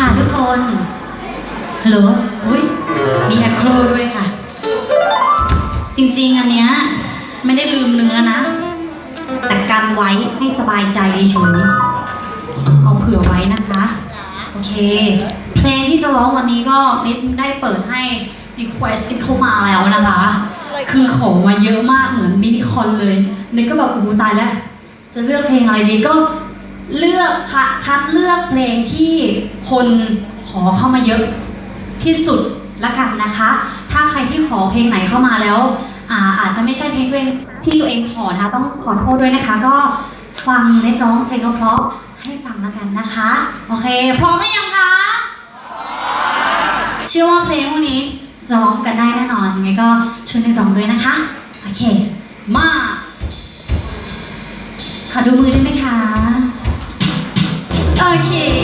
ค่ะทุกคนฮัลโหลอุ้ยมีแอคโครด้วยค่ะ จริงๆ อันเนี้ยไม่ได้ลืมเนื้อนะ แต่กันไว้ให้สบายใจเฉยเอาเผื่อไว้นะคะ โอเค เพลงที่จะร้องวันนี้ก็นิดได้เปิดให้ request กันเข้ามาแล้วนะคะ คือของมาเยอะมากเหมือนมินิคอนเลยนิดก็แบบอ้โหตายแล้ว จะเลือกเพลงอะไรดีก็ เลือกคัดคัดเลือกเพลงที่คนขอเข้ามาเยอะที่สุดละกันนะคะ ถ้าใครที่ขอเพลงไหนเข้ามาแล้วอาอาจจะไม่ใช่เพลงตัวเองที่ตัวเองขอนะคะต้องขอโทษด้วยนะคะ ก็ฟังเน็ตร้องเพลงเพราะๆให้ฟังละกันนะคะ โอเค พร้อมหรือยังคะเชื่อว่าเพลงพวกนี้จะร้องกันได้แน่นอนยังไงก็ช่วยเน็ตร้องด้วยนะคะ โอเค มาขอดูมือได้ไหมคะ โ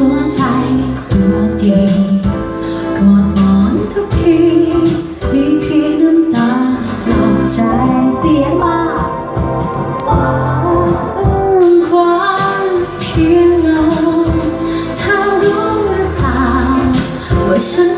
หัวใจตัวดีกอดหมอนทุกที มีเพียงน้ำตาปลอบใจเสียงมากอ้งความเพียงเงาเธอรู้หรือเปล่าว่าฉัน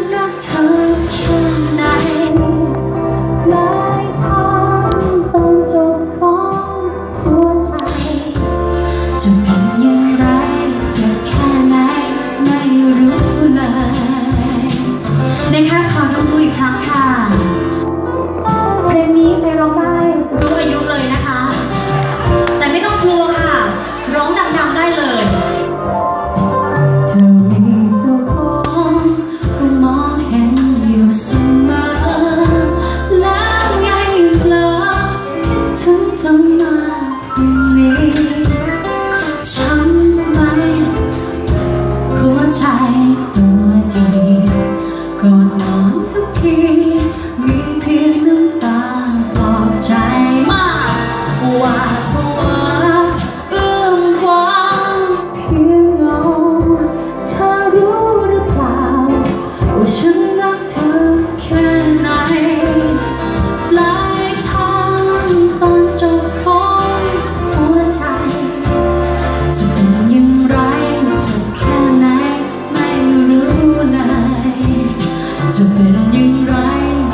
ะเป็นย่งไร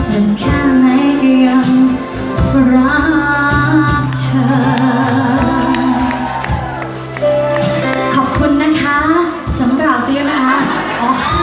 จะแค่ไหนก็ยังรักเธอ ขอบคุณนะคะสำหรับเตี้ยนะคะ